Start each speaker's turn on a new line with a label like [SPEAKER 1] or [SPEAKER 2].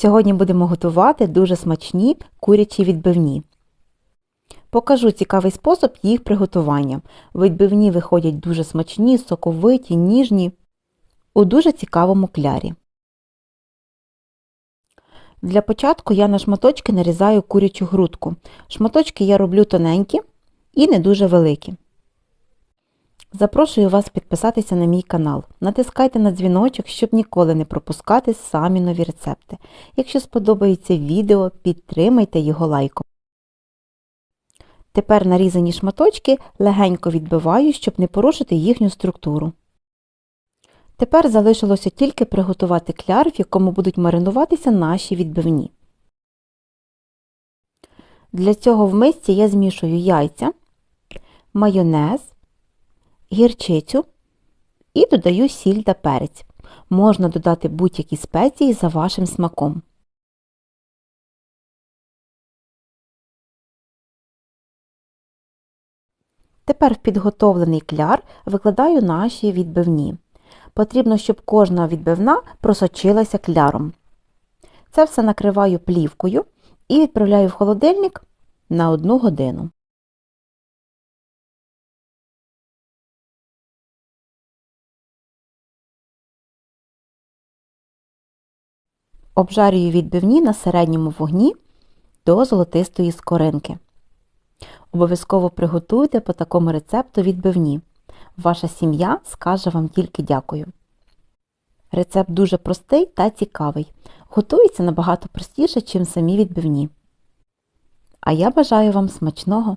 [SPEAKER 1] Сьогодні будемо готувати дуже смачні курячі відбивні. Покажу цікавий спосіб їх приготування. Відбивні виходять дуже смачні, соковиті, ніжні, у дуже цікавому клярі. Для початку я на шматочки нарізаю курячу грудку. Шматочки я роблю тоненькі і не дуже великі. Запрошую вас підписатися на мій канал. Натискайте на дзвіночок, щоб ніколи не пропускати самі нові рецепти. Якщо сподобається відео, підтримайте його лайком. Тепер нарізані шматочки легенько відбиваю, щоб не порушити їхню структуру. Тепер залишилося тільки приготувати кляр, в якому будуть маринуватися наші відбивні. Для цього в мисці я змішую яйця, майонез, гірчицю і додаю сіль та перець. Можна додати будь-які спеції за вашим смаком. Тепер в підготовлений кляр викладаю наші відбивні. Потрібно, щоб кожна відбивна просочилася кляром. Це все накриваю плівкою і відправляю в холодильник на 1 годину. Обжарюю відбивні на середньому вогні до золотистої скоринки. Обов'язково приготуйте по такому рецепту відбивні. Ваша сім'я скаже вам тільки дякую. Рецепт дуже простий та цікавий. Готується набагато простіше, чим самі відбивні. А я бажаю вам смачного!